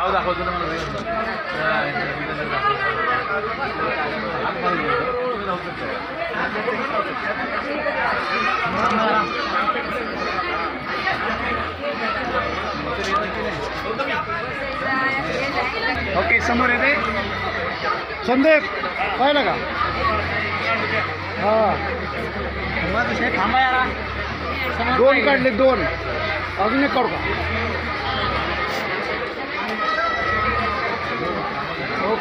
नाव दाखवतो ना मला ओके समोर येते संदीप पाहिलं का हा थांबा यारा दोन काढले दोन अजून एक काढू का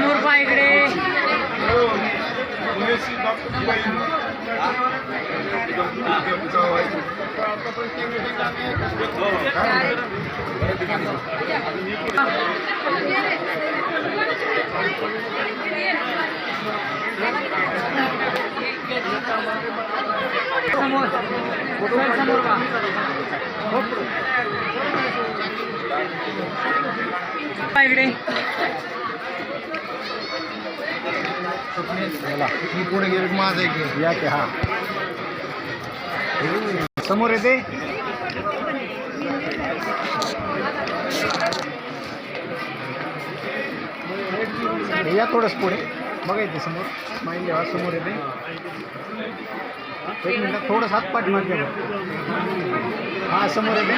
बाहेर पडायचं का? जरा समोर काय इकडे जरा समोर पा इकडे समोर सर समोर का पा इकडे चला मी पुढे गेलो माझं एक या ते हा. समोर येते? या थोडंच पुढे. बघा येते समोर. माहिती जेव्हा समोर येते. एक मिनिट थोडंसं हात पाठ मागे हा समोर येते.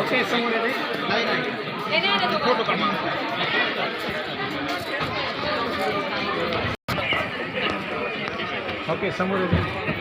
ओके समोर येते. फ़ोटो काढा ओके समोर येते.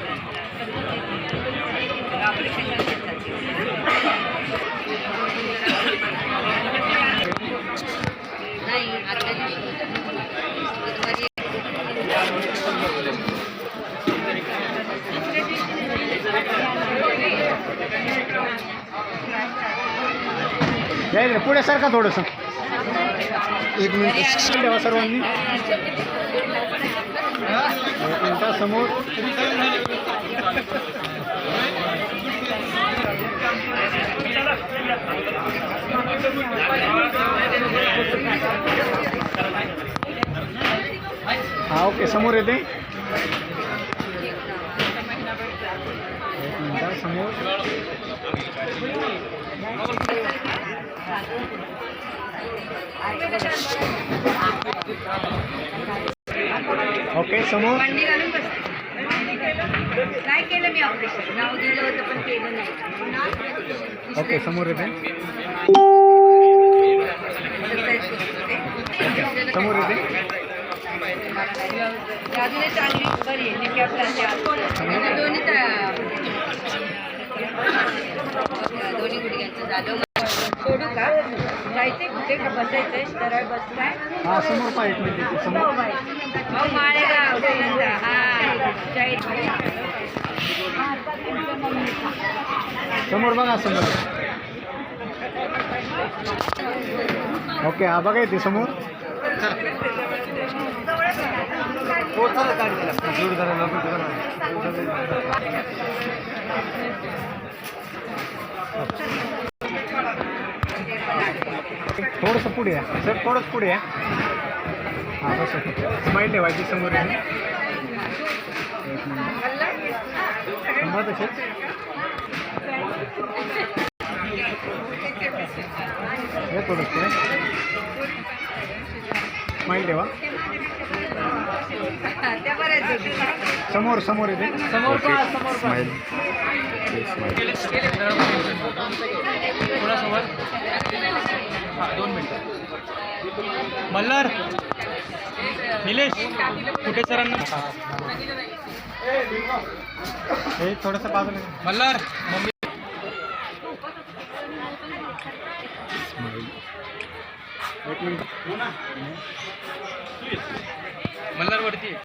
इकडे पुढे सारखा थोडंसं. एक मिनिट. ठेवा सर्वांनी. एक मिनिट समोर. हा ओके समोर येते. एक समोर. ओके समोर मांडी घालून काय केलं. मी ऑपरेशन नाव दिलं होतं पण केलं नाही. ओके समोर येते. समोर येते. अजूनही चांगली बरी आहे दोन्ही दोन्ही गुडघ्यांचं झालं. सोडू का? जायचंय कुठे का बसायचंय सरळ बसलाय हा समोर पाहिजे मी तिथे समोर। हो माळेगाव सुनंदा हा। जय समोर बघा समोर। ओके हा बघा येते समोर. थोडंसं पुढे या. सर थोडंच पुढे या. हां बस. स्माईल ठेवायची समोर येते तसेच हे थोडंसं. स्माईल ठेवा. समोर समोर येते. समोर थोडा हा दोन मिनटं. मल्हार निलेश कुठे सरांना? हे थोडंसं बाजूला मल्हार मम्मी. एक मिनिट. मल्हार वरती